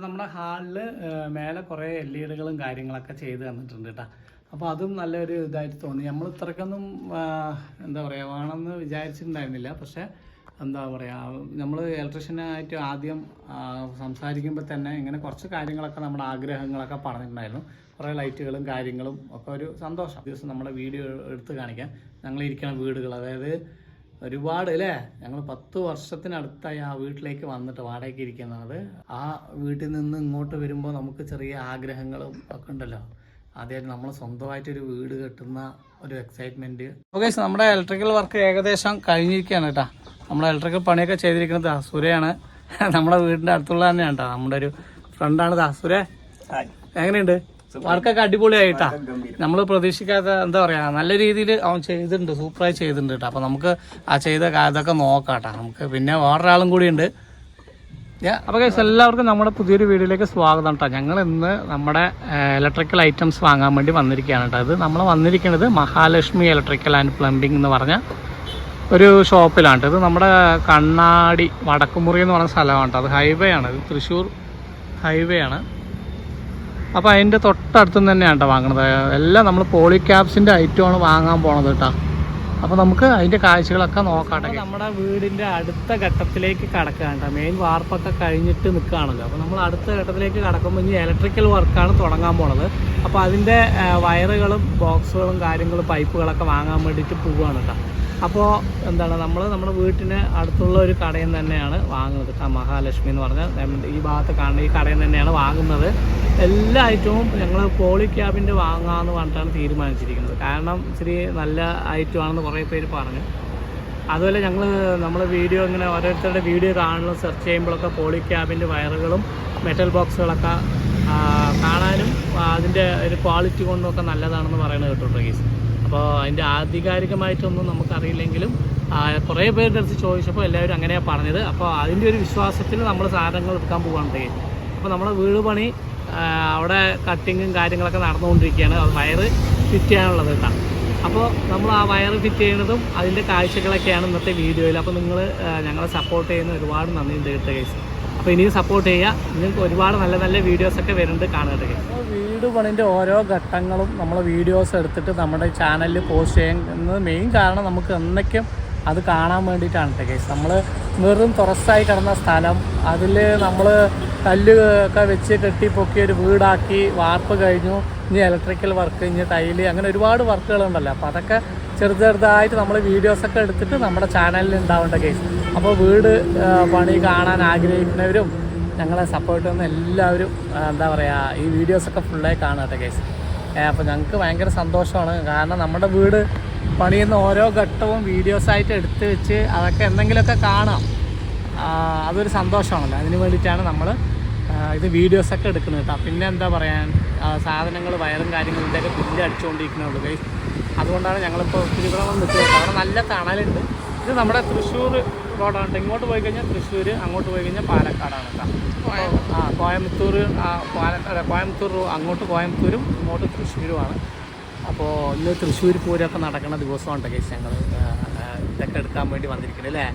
അപ്പോൾ നമ്മുടെ ഹാളിൽ മേലെ കുറേ എൽ ഇ ഡികളും കാര്യങ്ങളൊക്കെ ചെയ്ത് തന്നിട്ടുണ്ട് കേട്ടോ. അപ്പോൾ അതും നല്ലൊരു ഇതായിട്ട് തോന്നി. നമ്മൾ ഇത്രക്കൊന്നും എന്താ പറയുക വേണമെന്ന് വിചാരിച്ചിട്ടുണ്ടായിരുന്നില്ല. പക്ഷേ എന്താ പറയുക നമ്മൾ ഇലക്ട്രീഷ്യനായിട്ട് ആദ്യം സംസാരിക്കുമ്പോൾ തന്നെ ഇങ്ങനെ കുറച്ച് കാര്യങ്ങളൊക്കെ നമ്മുടെ ആഗ്രഹങ്ങളൊക്കെ പറഞ്ഞിട്ടുണ്ടായിരുന്നു. കുറേ ലൈറ്റുകളും കാര്യങ്ങളും ഒക്കെ ഒരു സന്തോഷം. ദിവസം നമ്മുടെ വീഡിയോ എടുത്ത് കാണിക്കാൻ ഞങ്ങൾ ഇരിക്കുന്ന വീടുകൾ അതായത് ഒരുപാട് അല്ലേ? ഞങ്ങൾ പത്ത് വർഷത്തിനടുത്തായി ആ വീട്ടിലേക്ക് വന്നിട്ട് വാടകയ്ക്ക് ഇരിക്കുന്നത്. ആ വീട്ടിൽ നിന്ന് ഇങ്ങോട്ട് വരുമ്പോൾ നമുക്ക് ചെറിയ ആഗ്രഹങ്ങളും ഒക്കെ ഉണ്ടല്ലോ. ആദ്യമായിട്ട് നമ്മൾ സ്വന്തമായിട്ടൊരു വീട് കെട്ടുന്ന ഒരു എക്സൈറ്റ്മെന്റ് ഓക്കെ നമ്മുടെ ഇലക്ട്രിക്കൽ വർക്ക് ഏകദേശം കഴിഞ്ഞിരിക്കുകയാണ് കേട്ടോ. നമ്മുടെ ഇലക്ട്രിക്കൽ പണിയൊക്കെ ചെയ്തിരിക്കുന്നത് അസുരയാണ് നമ്മുടെ വീടിന്റെ അടുത്തുള്ള തന്നെയാണ് കേട്ടോ. നമ്മുടെ ഒരു ഫ്രണ്ടാണ് അസുര എങ്ങനെയുണ്ട്? വർക്കൊക്കെ അടിപൊളിയായിട്ടാ. നമ്മൾ പ്രതീക്ഷിക്കാത്ത എന്താ പറയാ നല്ല രീതിയിൽ അവൻ ചെയ്തിട്ടുണ്ട് സൂപ്പറായി ചെയ്തിട്ടുണ്ട് കേട്ടോ അപ്പൊ നമുക്ക് ആ ചെയ്ത ഇതൊക്കെ നോക്കാട്ടാ. നമുക്ക് പിന്നെ വേറൊരാളും കൂടി ഉണ്ട് അപ്പൊ കേസ് എല്ലാവർക്കും നമ്മുടെ പുതിയൊരു വീഡിയോയിലേക്ക് സ്വാഗതം കേട്ടോ ഞങ്ങൾ ഇന്ന് നമ്മുടെ ഇലക്ട്രിക്കൽ ഐറ്റംസ് വാങ്ങാൻ വേണ്ടി വന്നിരിക്കുകയാണ് കേട്ടോ അത് നമ്മൾ വന്നിരിക്കുന്നത് മഹാലക്ഷ്മി ഇലക്ട്രിക്കൽ ആൻഡ് പ്ലംബിംഗ് എന്ന് പറഞ്ഞ ഒരു ഷോപ്പിലാണ്. ഇത് നമ്മുടെ കണ്ണാടി വടക്കുമുറി എന്ന് പറഞ്ഞ സ്ഥലമാണ് കേട്ടോ അത് ഹൈവേ ആണ്. ഇത് തൃശ്ശൂർ ഹൈവേ ആണ്. അപ്പോൾ അതിന്റെ തൊട്ടടുത്ത് തന്നെയാണ് കേട്ടോ വാങ്ങണത്. എല്ലാം നമ്മൾ പോളിക്യാപ്സിന്റെ ഐറ്റമാണ് വാങ്ങാൻ പോണത് കേട്ടോ അപ്പോൾ നമുക്ക് അതിന്റെ കാഴ്ചകളൊക്കെ നോക്കാം നമ്മുടെ വീടിന്റെ അടുത്ത ഘട്ടത്തിലേക്ക് കടക്കുകയാണ് മെയിൻ വാർപ്പൊക്കെ കഴിഞ്ഞിട്ട് നിൽക്കുകയാണല്ലോ. അപ്പോൾ നമ്മൾ അടുത്ത ഘട്ടത്തിലേക്ക് കടക്കുമ്പോൾ ഇനി ഇലക്ട്രിക്കൽ വർക്കാണ് തുടങ്ങാൻ പോണത്. അപ്പോൾ അതിന്റെ വയറുകളും ബോക്സുകളും കാര്യങ്ങളും പൈപ്പുകളൊക്കെ വാങ്ങാൻ വേണ്ടിയിട്ട് പോവുകയാണ് കേട്ടോ അപ്പോൾ എന്താണ് നമ്മൾ നമ്മുടെ വീട്ടിന് അടുത്തുള്ള ഒരു കടയിൽ നിന്ന് തന്നെയാണ് വാങ്ങുന്നത്. മഹാലക്ഷ്മി എന്ന് പറഞ്ഞ ഈ ഭാഗത്ത് കാണുന്ന ഈ കടയിൽ നിന്ന് തന്നെയാണ് വാങ്ങുന്നത്. എല്ലാ ഐറ്റവും ഞങ്ങൾ പോളി ക്യാബിന്റെ വാങ്ങാമെന്ന് പറഞ്ഞിട്ടാണ് തീരുമാനിച്ചിരിക്കുന്നത്. കാരണം ഇച്ചിരി നല്ല ഐറ്റമാണെന്ന് കുറേ പേര് പറഞ്ഞു. അതുപോലെ ഞങ്ങൾ നമ്മൾ വീഡിയോ ഇങ്ങനെ ഓരോരുത്തരുടെ വീഡിയോ കാണുന്ന സെർച്ച് ചെയ്യുമ്പോഴൊക്കെ പോളി ക്യാബിന്റെ വയറുകളും മെറ്റൽ ബോക്സുകളൊക്കെ കാണാനും അതിന്റെ ഒരു ക്വാളിറ്റി കൊണ്ടൊക്കെ നല്ലതാണെന്ന് പറയുന്നത് കേട്ടോ ഗീസ് അപ്പോൾ അതിന്റെ ആധികാരികമായിട്ടൊന്നും നമുക്കറിയില്ലെങ്കിലും കുറേ പേരുടെ അടുത്ത് ചോദിച്ചപ്പോൾ എല്ലാവരും അങ്ങനെയാണ് പറഞ്ഞത്. അപ്പോൾ അതിന്റെ ഒരു വിശ്വാസത്തിൽ നമ്മൾ സാധനങ്ങൾ എടുക്കാൻ പോകാണ്ടേ അപ്പോൾ നമ്മുടെ വീട് പണി അവിടെ കട്ടിങ്ങും കാര്യങ്ങളൊക്കെ നടന്നുകൊണ്ടിരിക്കുകയാണ്. അത് വയറ് ഫിറ്റ് ചെയ്യാനുള്ളത് കേട്ടോ. അപ്പോൾ നമ്മൾ ആ വയറ് ഫിറ്റ് ചെയ്യുന്നതും അതിന്റെ കാഴ്ചകളൊക്കെയാണ് ഇന്നത്തെ വീഡിയോയിൽ. അപ്പോൾ നിങ്ങൾ ഞങ്ങളെ സപ്പോർട്ട് ചെയ്യുന്ന ഒരുപാട് നന്ദിയുണ്ട് കേട്ടോ കേസ് അപ്പോൾ ഇനിയും സപ്പോർട്ട് ചെയ്യുക നിങ്ങൾക്ക് ഒരുപാട് നല്ല നല്ല വീഡിയോസൊക്കെ വരുന്നുണ്ട് കാണാൻ കേസ് വീട് പണിന്റെ ഓരോ ഘട്ടങ്ങളും നമ്മൾ വീഡിയോസ് എടുത്തിട്ട് നമ്മുടെ ചാനലിൽ പോസ്റ്റ് ചെയ്യുന്നത് മെയിൻ കാരണം നമുക്ക് എന്നൊക്കെയും അത് കാണാൻ വേണ്ടിയിട്ടാണ് കേട്ടോ കേസ് നമ്മൾ വെറും തുറസായി കിടന്ന സ്ഥലം അതിൽ നമ്മൾ കല്ല് ഒക്കെ വെച്ച് കെട്ടി പൊക്കി ഒരു വീടാക്കി വാർപ്പ് കഴിഞ്ഞു ഇനി ഇലക്ട്രിക്കൽ വർക്ക് ഇനി തൈൽ അങ്ങനെ ഒരുപാട് വർക്കുകളുണ്ടല്ലോ അപ്പോൾ അതൊക്കെ ചെറുത് ചെറുതായിട്ട് നമ്മൾ വീഡിയോസൊക്കെ എടുത്തിട്ട് നമ്മുടെ ചാനലിൽ ഉണ്ടാവേണ്ട കേസ് അപ്പോൾ വീട് പണി കാണാൻ ആഗ്രഹിക്കുന്നവരും ഞങ്ങളെ സപ്പോർട്ട് ചെയ്യുന്ന എല്ലാവരും എന്താ പറയുക ഈ വീഡിയോസൊക്കെ ഫുള്ളായി കാണട്ടെ കേസ് അപ്പോൾ ഞങ്ങൾക്ക് ഭയങ്കര സന്തോഷമാണ്. കാരണം നമ്മുടെ വീട് പണിയുന്ന ഓരോ ഘട്ടവും വീഡിയോസായിട്ട് എടുത്ത് വെച്ച് അതൊക്കെ എന്തെങ്കിലുമൊക്കെ കാണാം. അതൊരു സന്തോഷമാണല്ലോ. അതിന് വേണ്ടിയിട്ടാണ് നമ്മൾ ഇത് വീഡിയോസൊക്കെ എടുക്കുന്നത് കേട്ടോ. പിന്നെ എന്താ പറയാൻ സാധനങ്ങൾ വയറും കാര്യങ്ങളും ഇതൊക്കെ ബില്ല് അടിച്ചുകൊണ്ടിരിക്കുന്നുള്ളൂ കേസ് അതുകൊണ്ടാണ് ഞങ്ങളിപ്പോൾ തിരുവിതാംകൂർ നിൽക്കുന്നത്. അവിടെ നല്ല തണലുണ്ട്. ഇത് നമ്മുടെ തൃശ്ശൂർ റോഡാണ്. ഇങ്ങോട്ട് പോയി കഴിഞ്ഞാൽ തൃശ്ശൂർ അങ്ങോട്ട് പോയി കഴിഞ്ഞാൽ പാലക്കാടാണ് കേട്ടോ. ആ കോയമ്പത്തൂർ പാലക്കാട് കോയമ്പത്തൂർ അങ്ങോട്ട് കോയമ്പത്തൂരും ഇങ്ങോട്ട് തൃശ്ശൂരുമാണ്. അപ്പോൾ ഇന്ന് തൃശ്ശൂർ പൂരമൊക്കെ നടക്കുന്ന ദിവസമുണ്ട് കേസ് ഞങ്ങൾ ഇതൊക്കെ എടുക്കാൻ വേണ്ടി വന്നിരിക്കുന്നത് അല്ലേ?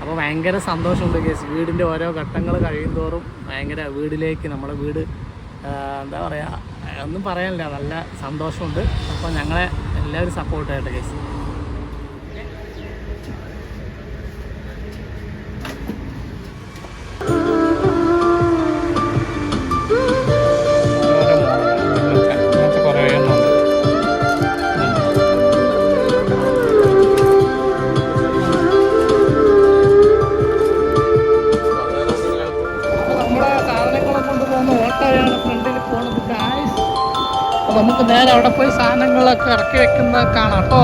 അപ്പോൾ ഭയങ്കര സന്തോഷമുണ്ട് കേസ്. വീടിന്റെ ഓരോ ഘട്ടങ്ങൾ കഴിയുന്തോറും ഭയങ്കര വീടിലേക്ക് നമ്മുടെ വീട് എന്താ പറയുക ഒന്നും പറയാനില്ല. നല്ല സന്തോഷമുണ്ട്. അപ്പോൾ ഞങ്ങളെ എല്ലാവരും സപ്പോർട്ടായിട്ട് കേസ്. അവിടെ പോയി സാധനങ്ങളൊക്കെ ഇറക്കി വെക്കുന്നത് കാണാം കേട്ടോ.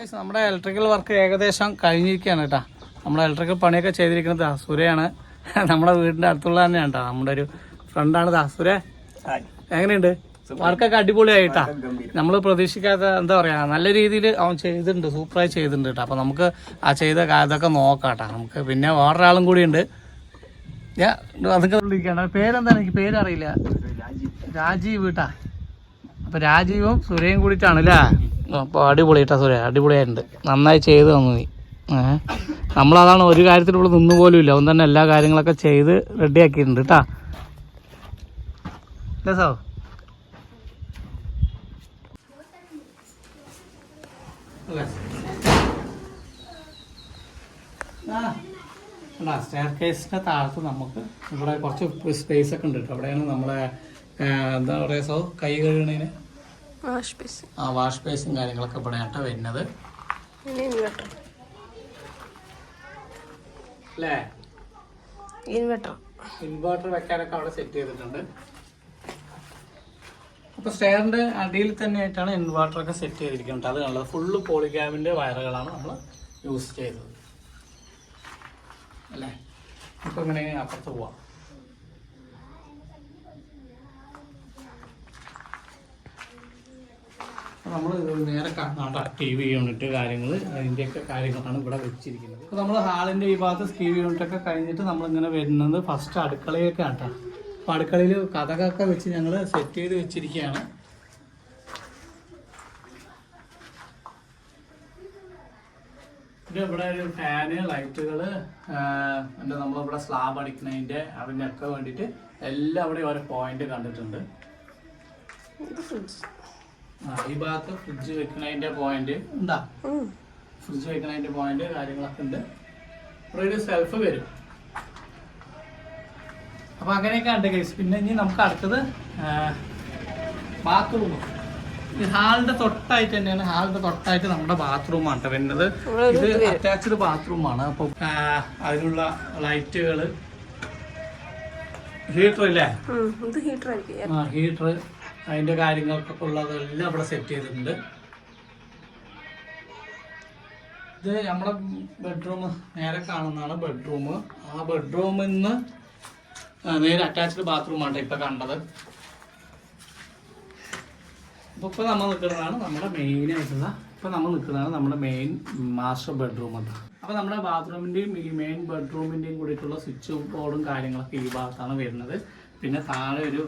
നമ്മുടെ ഇലക്ട്രിക്കൽ വർക്ക് ഏകദേശം കഴിഞ്ഞിരിക്കുകയാണ് കേട്ടോ. നമ്മുടെ ഇലക്ട്രിക്കൽ പണിയൊക്കെ ചെയ്തിരിക്കുന്നത് ദാസുരയാണ്. നമ്മുടെ വീടിന്റെ അടുത്തുള്ള തന്നെയാണ് കേട്ടോ. നമ്മുടെ ഒരു ഫ്രണ്ടാണ് ദാസുര. എങ്ങനെയുണ്ട്? വർക്കൊക്കെ അടിപൊളിയായിട്ടാ. നമ്മൾ പ്രതീക്ഷിക്കാത്ത എന്താ പറയാ നല്ല രീതിയിൽ അവൻ ചെയ്തിട്ടുണ്ട് സൂപ്പറായി ചെയ്തിട്ടുണ്ട് കേട്ടോ. അപ്പൊ നമുക്ക് ആ ചെയ്ത ഇതൊക്കെ നോക്കാം കേട്ടോ. നമുക്ക് പിന്നെ വേറൊരാളും കൂടി ഉണ്ട്. ഞാൻ അതൊക്കെ വിളിക്കണ്ട. പേരെന്താണ്? എനിക്ക് പേരറിയില്ല. രാജീവ് കേട്ടാ. അപ്പൊ രാജീവും സുരയും കൂടിയിട്ടാണ് അല്ലേ? അപ്പോൾ അടിപൊളി കേട്ടോ സുരേ അടിപൊളിയായിട്ടുണ്ട്. നന്നായി ചെയ്ത് തന്നു നീ. നമ്മളതാണ് ഒരു കാര്യത്തിൽ ഇവിടെ നിന്ന് പോലും ഇല്ല അവൻ തന്നെ എല്ലാ കാര്യങ്ങളൊക്കെ ചെയ്ത് റെഡിയാക്കിയിട്ടുണ്ട് കേട്ടാ സ്റ്റെയർ കേസിന്റെ താഴത്ത് നമുക്ക് ഇവിടെ കുറച്ച് സ്പേസ് ഒക്കെ ഉണ്ട് കേട്ടോ അവിടെയാണ് നമ്മളെ എന്താ പറയുക സോ കൈ കഴുകണതിന് വാഷ് ബേസ് ആ വാഷ് ബേസും കാര്യങ്ങളൊക്കെ ഇവിടെ ആട്ടോ വരുന്നത്. ഇൻവെർട്ടർ അല്ലേ? ഇൻവെർട്ടർ ഇൻവെർട്ടർ വെക്കാനൊക്കെ അവിടെ സെറ്റ് ചെയ്തിട്ടുണ്ട്. അടിയിൽ തന്നെ ആയിട്ടാണ് ഇൻവേർട്ടർ ഒക്കെ സെറ്റ് ചെയ്തിരിക്കുന്നത്. അത് കണ്ടത് ഫുള്ള് പോളിഗ്രാമിന്റെ വയറുകളാണ് നമ്മൾ യൂസ് ചെയ്തത്. അല്ലേ? ഇപ്പൊ ഇങ്ങനെ അപ്പുറത്ത് പോവാം. നമ്മൾ നേരെ കാണാണ്ട ടി വി യൂണിറ്റ് കാര്യങ്ങൾ അതിന്റെയൊക്കെ കാര്യങ്ങളാണ് ഇവിടെ വെച്ചിരിക്കുന്നത്. അപ്പോൾ നമ്മൾ ഹാളിന്റെ ഈ ഭാഗത്ത് ടി വി യൂണിറ്റ് ഒക്കെ കഴിഞ്ഞിട്ട് നമ്മളിങ്ങനെ വരുന്നത് ഫസ്റ്റ് അടുക്കളയൊക്കെ ആട്ടാ അപ്പോൾ അടുക്കളയിൽ കഥകൊക്കെ വെച്ച് ഞങ്ങൾ സെറ്റ് ചെയ്ത് വെച്ചിരിക്കുകയാണ്. പിന്നെ ഇവിടെ ഒരു ഫാന് ലൈറ്റുകൾ എന്താ നമ്മളിവിടെ സ്ലാബ് അടിക്കുന്നതിന്റെ അതിനൊക്കെ വേണ്ടിയിട്ട് എല്ലാം അവിടെ ഓരോ പോയിന്റ് കണ്ടിട്ടുണ്ട്. ഈ ഭാഗത്ത് ഫ്രിഡ്ജ് വെക്കണതിന്റെ പോയിന്റ് ഉണ്ടാ ഫ്രിഡ്ജ് വെക്കണതിന്റെ പോയിന്റ് കാര്യങ്ങളൊക്കെ ഉണ്ട്. ഇവിടെ ഒരു സെൽഫ് വരും. അപ്പൊ അങ്ങനെയൊക്കെ ഉണ്ട് കേസ് പിന്നെ ഇനി നമുക്ക് അടുത്തത് ബാത്റൂം ഈ ഹാളിന്റെ തൊട്ടായിട്ട് തന്നെയാണ്. ഹാളിന്റെ തൊട്ടായിട്ട് നമ്മുടെ ബാത്റൂം ആണ് വരുന്നത്. ഇത് അറ്റാച്ച്ഡ് ബാത്റൂം ആണ്. അപ്പൊ അതിനുള്ള ലൈറ്റുകൾ ഹീറ്റർ ഇല്ലേ? ഹീറ്റർ അതിന്റെ കാര്യങ്ങൾക്കൊക്കെ ഉള്ളതെല്ലാം ഇവിടെ സെറ്റ് ചെയ്തിട്ടുണ്ട്. ഇത് നമ്മുടെ ബെഡ്റൂം നേരെ കാണുന്നതാണ് ബെഡ്റൂം ആ ബെഡ്റൂമിൽ നിന്ന് നേരെ അറ്റാച്ച്ഡ് ബാത്റൂമാണ് ഇപ്പൊ കണ്ടത്. അപ്പൊ ഇപ്പൊ നമ്മൾ നിൽക്കുന്നതാണ് നമ്മുടെ മെയിൻ ആയിട്ടുള്ള ഇപ്പൊ നമ്മൾ നിൽക്കുന്നതാണ് നമ്മുടെ മെയിൻ മാസ്റ്റർ ബെഡ്റൂം അത് അപ്പോൾ നമ്മുടെ ബാത്റൂമിന്റെയും ഈ മെയിൻ ബെഡ്റൂമിന്റെയും കൂടിയിട്ടുള്ള സ്വിച്ച് ബോർഡും കാര്യങ്ങളൊക്കെ ഈ ഭാഗത്താണ് വരുന്നത്. പിന്നെ താഴെ ഒരു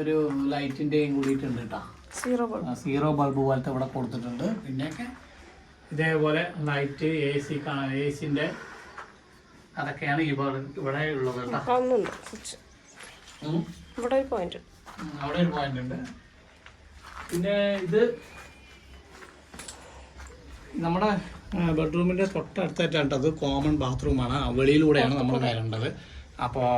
ഒരു ലൈറ്റിന്റെയും കൂടിയിട്ടുണ്ട് കേട്ടോ സീറോ ബൾബ് സീറോ ബൾബ് പോലത്തെ ഇവിടെ കൊടുത്തിട്ടുണ്ട്. പിന്നെയൊക്കെ ഇതേപോലെ ലൈറ്റ് എ സി എ സിന്റെ അതൊക്കെയാണ് ബൾ- ഇവിടെ ഉള്ളത് കേട്ടോ ഇവിടെ ഒരു പോയിന്റ് അവിടെ ഒരു പോയിന്റ് ഉണ്ട്. പിന്നെ ഇത് നമ്മുടെ ബെഡ്റൂമിന്റെ തൊട്ടടുത്തായിട്ടാണ് അത് കോമൺ ബാത്റൂമാണ് വെളിയിലൂടെയാണ് നമ്മൾ കയറേണ്ടത്. അപ്പോൾ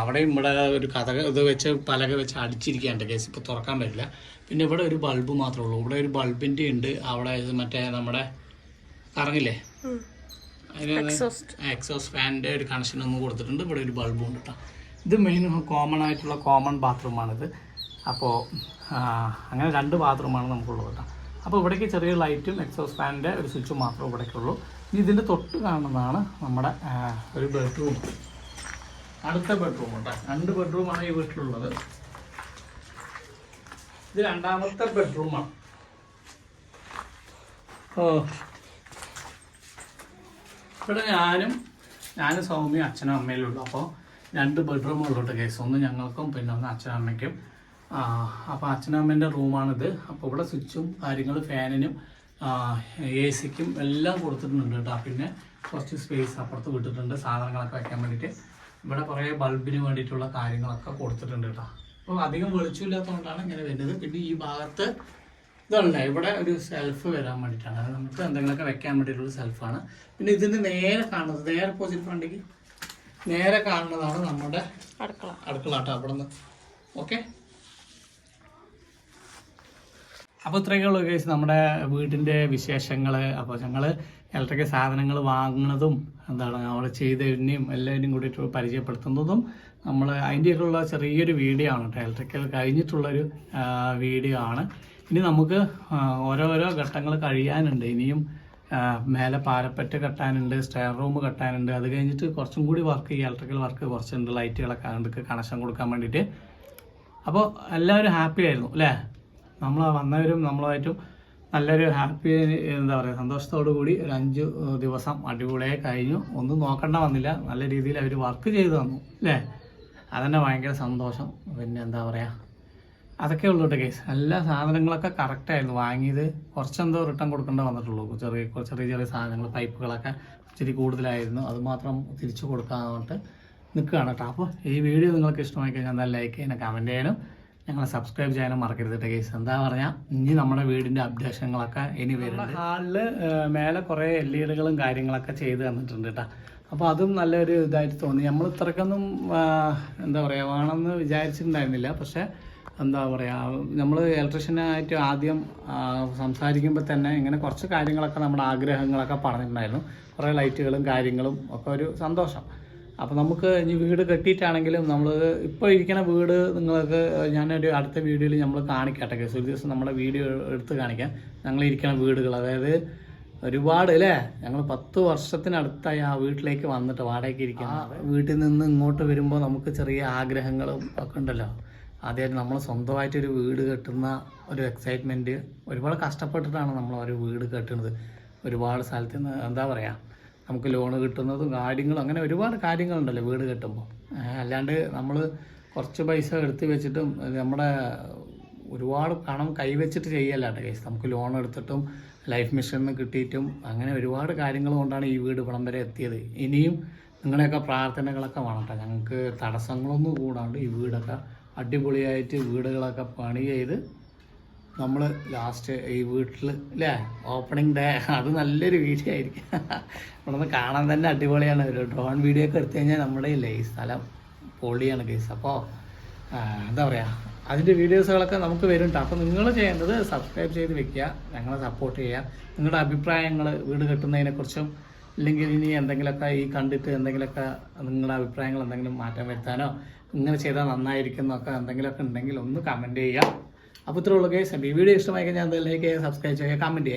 അവിടെ ഇവിടെ ഒരു കഥ ഇത് വെച്ച് പലക വെച്ച് അടിച്ചിരിക്കാണ്ട് കേസ് ഇപ്പോൾ തുറക്കാൻ പറ്റില്ല. പിന്നെ ഇവിടെ ഒരു ബൾബ് മാത്രമേ ഉള്ളൂ. ഇവിടെ ഒരു ബൾബിന്റെ ഉണ്ട്. അവിടെ മറ്റേ നമ്മുടെ കറങ്ങില്ലേ? അതിന് എക്സോസ്റ്റ് എക്സോസ് ഫാനിന്റെ ഒരു കണക്ഷൻ ഒന്നും കൊടുത്തിട്ടുണ്ട്. ഇവിടെ ഒരു ബൾബും ഉണ്ട് കേട്ടോ ഇത് മെയിൻ കോമൺ ആയിട്ടുള്ള കോമൺ ബാത്റൂമാണിത് അപ്പോൾ അങ്ങനെ രണ്ട് ബാത്റൂമാണ് നമുക്കുള്ളത് കേട്ടോ അപ്പോൾ ഇവിടേക്ക് ചെറിയ ലൈറ്റും എക്സോസ് ഫാനിന്റെ ഒരു സ്വിച്ചും മാത്രമേ ഇവിടേക്കുള്ളൂ. ഇനി ഇതിന്റെ തൊട്ട് കാണുന്നതാണ് നമ്മുടെ ഒരു ബെഡ്റൂം അടുത്ത ബെഡ്റൂം കേട്ടോ രണ്ട് ബെഡ്റൂമാണ് ഈ വീട്ടിലുള്ളത്. ഇത് രണ്ടാമത്തെ ബെഡ്റൂമാണ് ഓ ഇവിടെ ഞാനും ഞാനും സൗമ്യ അച്ഛനും അമ്മയിലും ഉള്ളു. അപ്പോൾ രണ്ട് ബെഡ്റൂമുള്ളൂട്ട് കേസ് ഒന്ന് ഞങ്ങൾക്കും പിന്നെ ഒന്ന് അച്ഛനും അമ്മയ്ക്കും. അപ്പോൾ അച്ഛനും അമ്മേന്റെ റൂമാണിത് അപ്പോൾ ഇവിടെ സ്വിച്ചും കാര്യങ്ങളും ഫാനിനും എ സിക്കും എല്ലാം കൊടുത്തിട്ടുണ്ട് കേട്ടോ. പിന്നെ കുറച്ച് സ്പേസ് അപ്പുറത്ത് വിട്ടിട്ടുണ്ട്. സാധനങ്ങളൊക്കെ വയ്ക്കാൻ വേണ്ടിയിട്ട്. ഇവിടെ കുറേ ബൾബിന് വേണ്ടിയിട്ടുള്ള കാര്യങ്ങളൊക്കെ കൊടുത്തിട്ടുണ്ട് കേട്ടോ. അപ്പോൾ അധികം വെളിച്ചമില്ലാത്തതുകൊണ്ടാണ് ഇങ്ങനെ വരുന്നത്. പിന്നെ ഈ ഭാഗത്ത് ഇതുണ്ട് ഇവിടെ ഒരു സെൽഫ് വരാൻ വേണ്ടിയിട്ടാണ്. അത് നമുക്ക് എന്തെങ്കിലുമൊക്കെ വെക്കാൻ വേണ്ടിയിട്ടുള്ള സെൽഫാണ് പിന്നെ ഇതിന് നേരെ കാണുന്നത് നേരെ പോസിറ്റ് ഫ്രണ്ടിക്ക് നേരെ കാണുന്നതാണ് നമ്മുടെ അടുക്കള. അടുക്കള കേട്ടോ അവിടെ നിന്ന് ഓക്കെ അപ്പോൾ ഇത്രയൊക്കെ ഉള്ളൂ കേസ് നമ്മുടെ വീടിന്റെ വിശേഷങ്ങൾ അപ്പോൾ ഞങ്ങൾ ഇലക്ട്രിക്കൽ സാധനങ്ങൾ വാങ്ങുന്നതും എന്താണ് അവിടെ ചെയ്തതിനെയും എല്ലാവരും കൂടിയിട്ട് പരിചയപ്പെടുത്തുന്നതും നമ്മൾ അതിന്റെയൊക്കെയുള്ള ചെറിയൊരു വീഡിയോ ആണ് കേട്ടോ. ഇലക്ട്രിക്കൽ കഴിഞ്ഞിട്ടുള്ളൊരു വീഡിയോ ആണ്. ഇനി നമുക്ക് ഓരോരോ ഘട്ടങ്ങൾ കഴിയാനുണ്ട്. ഇനിയും മേലെ പാരപ്പറ്റ് കെട്ടാനുണ്ട് സ്റ്റെയർ റൂം കെട്ടാനുണ്ട്. അത് കഴിഞ്ഞിട്ട് കുറച്ചും കൂടി വർക്ക് ഈ ഇലക്ട്രിക്കൽ വർക്ക് കുറച്ചുണ്ട്. ലൈറ്റുകളൊക്കെ അതുകൊണ്ട് കണക്ഷൻ കൊടുക്കാൻ വേണ്ടിയിട്ട്. അപ്പോൾ എല്ലാവരും ഹാപ്പി ആയിരുന്നു അല്ലേ? നമ്മൾ വന്നവരും നമ്മളുമായിട്ടും നല്ലൊരു ഹാപ്പി എന്താ പറയുക സന്തോഷത്തോടു കൂടി ഒരു അഞ്ച് ദിവസം അടിപൊളിയായി കഴിഞ്ഞു. ഒന്നും നോക്കണ്ട വന്നില്ല. നല്ല രീതിയിൽ അവർ വർക്ക് ചെയ്തു തന്നു. അല്ലേ? അതന്നെ ഭയങ്കര സന്തോഷം. പിന്നെ എന്താ പറയുക അതൊക്കെ ഉള്ളൂ കേസ് എല്ലാ സാധനങ്ങളൊക്കെ കറക്റ്റായിരുന്നു വാങ്ങിയത് കുറച്ചെന്തോ റിട്ടേൺ കൊടുക്കേണ്ട വന്നിട്ടുള്ളൂ. ചെറിയ ചെറിയ ചെറിയ സാധനങ്ങൾ പൈപ്പുകളൊക്കെ ഇച്ചിരി കൂടുതലായിരുന്നു. അതുമാത്രം തിരിച്ചു തിരിച്ചു പറഞ്ഞിട്ട് നിൽക്കുകയാണ് കേട്ടോ അപ്പോൾ ഈ വീഡിയോ നിങ്ങൾക്ക് ഇഷ്ടമായി കഴിഞ്ഞാൽ ലൈക്ക് ചെയ്യാനും കമന്റ് ചെയ്യാനും ഞങ്ങളെ സബ്സ്ക്രൈബ് ചെയ്യാനും മറക്കരുത് കേസ് എന്താ പറഞ്ഞാൽ ഇനി നമ്മുടെ വീടിന്റെ അപ്ഡേഷനുകളൊക്കെ ഇനി വരുന്നുണ്ട്. ഹാളിൽ മേലെ കുറേ എൽ ഇ ഡികളും കാര്യങ്ങളൊക്കെ ചെയ്ത് തന്നിട്ടുണ്ട് കേട്ടോ അപ്പോൾ അതും നല്ലൊരു ഇതായിട്ട് തോന്നി. നമ്മൾ ഇത്രക്കൊന്നും എന്താ പറയുക വേണമെന്ന് വിചാരിച്ചിട്ടുണ്ടായിരുന്നില്ല. പക്ഷേ എന്താ പറയുക നമ്മൾ ഇലക്ട്രീഷ്യനായിട്ട് ആദ്യം സംസാരിക്കുമ്പോൾ തന്നെ ഇങ്ങനെ കുറച്ച് കാര്യങ്ങളൊക്കെ നമ്മുടെ ആഗ്രഹങ്ങളൊക്കെ പറഞ്ഞിട്ടുണ്ടായിരുന്നു. കുറേ ലൈറ്റുകളും കാര്യങ്ങളും ഒക്കെ ഒരു സന്തോഷം. അപ്പോൾ നമുക്ക് ഇനി വീട് കെട്ടിയിട്ടാണെങ്കിലും നമ്മൾ ഇപ്പോൾ ഇരിക്കുന്ന വീട് നിങ്ങൾക്ക് ഞാനൊരു അടുത്ത വീഡിയോയിൽ നമ്മൾ കാണിക്കട്ടെ കേസ് ഒരു ദിവസം നമ്മുടെ വീഡിയോ എടുത്ത് കാണിക്കാം. ഞങ്ങൾ ഇരിക്കുന്ന വീടുകൾ അതായത് ഒരുപാട് അല്ലേ? ഞങ്ങൾ പത്ത് വർഷത്തിനടുത്തായി ആ വീട്ടിലേക്ക് വന്നിട്ട് വാടകയ്ക്ക് ഇരിക്കുക വീട്ടിൽ നിന്ന് ഇങ്ങോട്ട് വരുമ്പോൾ നമുക്ക് ചെറിയ ആഗ്രഹങ്ങളും ഒക്കെ ഉണ്ടല്ലോ. ആദ്യമായിട്ട് നമ്മൾ സ്വന്തമായിട്ടൊരു വീട് കെട്ടുന്ന ഒരു എക്സൈറ്റ്മെന്റ് ഒരുപാട് കഷ്ടപ്പെട്ടിട്ടാണ് നമ്മൾ ഒരു വീട് കെട്ടുന്നത് ഒരുപാട് സ്ഥലത്ത് നിന്ന് എന്താ പറയുക നമുക്ക് ലോണ് കിട്ടുന്നതും കാര്യങ്ങളും അങ്ങനെ ഒരുപാട് കാര്യങ്ങളുണ്ടല്ലോ വീട് കെട്ടുമ്പോൾ. അല്ലാണ്ട് നമ്മൾ കുറച്ച് പൈസ എടുത്ത് വെച്ചിട്ടും നമ്മുടെ ഒരുപാട് പണം കൈവച്ചിട്ട് ചെയ്യല്ല കേട്ടോ കേസ് നമുക്ക് ലോൺ എടുത്തിട്ടും ലൈഫ് മിഷനിൽ കിട്ടിയിട്ടും അങ്ങനെ ഒരുപാട് കാര്യങ്ങൾ കൊണ്ടാണ് ഈ വീട് ഇവിടം വരെ എത്തിയത്. ഇനിയും നിങ്ങളുടെയൊക്കെ പ്രാർത്ഥനകളൊക്കെ വേണം കേട്ടോ. ഞങ്ങൾക്ക് തടസ്സങ്ങളൊന്നും കൂടാണ്ട് ഈ വീടൊക്കെ അടിപൊളിയായിട്ട് വീടുകളൊക്കെ പണി ചെയ്ത് നമ്മൾ ലാസ്റ്റ് ഈ വീട്ടിൽ അല്ലേ ഓപ്പണിംഗ് ഡേ അത് നല്ലൊരു വീഡിയോ ആയിരിക്കും. നമ്മളൊന്ന് കാണാൻ തന്നെ അടിപൊളിയാണ്. ഒരു ഡ്രോൺ വീഡിയോ ഒക്കെ എടുത്തു കഴിഞ്ഞാൽ നമ്മുടെ ഇല്ലേ ഈ സ്ഥലം പൊളിയാണ് കേസ് അപ്പോൾ എന്താ പറയുക അതിന്റെ വീഡിയോസുകളൊക്കെ നമുക്ക് വരും അപ്പോൾ നിങ്ങൾ ചെയ്യേണ്ടത് സബ്സ്ക്രൈബ് ചെയ്ത് വെക്കുക. ഞങ്ങളെ സപ്പോർട്ട് ചെയ്യുക. നിങ്ങളുടെ അഭിപ്രായങ്ങൾ വീട് കെട്ടുന്നതിനെക്കുറിച്ചും അല്ലെങ്കിൽ ഇനി എന്തെങ്കിലുമൊക്കെ ഈ കണ്ടിട്ട് എന്തെങ്കിലുമൊക്കെ നിങ്ങളുടെ അഭിപ്രായങ്ങൾ എന്തെങ്കിലും മാറ്റം വരുത്താനോ ഇങ്ങനെ ചെയ്താൽ നന്നായിരിക്കുന്നൊക്കെ എന്തെങ്കിലുമൊക്കെ ഉണ്ടെങ്കിൽ ഒന്ന് കമന്റ് ചെയ്യുക. അപ്പോൾ ഇത്രയുള്ള കേസ് ഈ വീഡിയോ ഇഷ്ടമായി കഴിഞ്ഞാൽ ലൈക്ക് ചെയ്യുക സബ്സ്ക്രൈബ് ചെയ്യുക കമന്റ് ചെയ്യുക.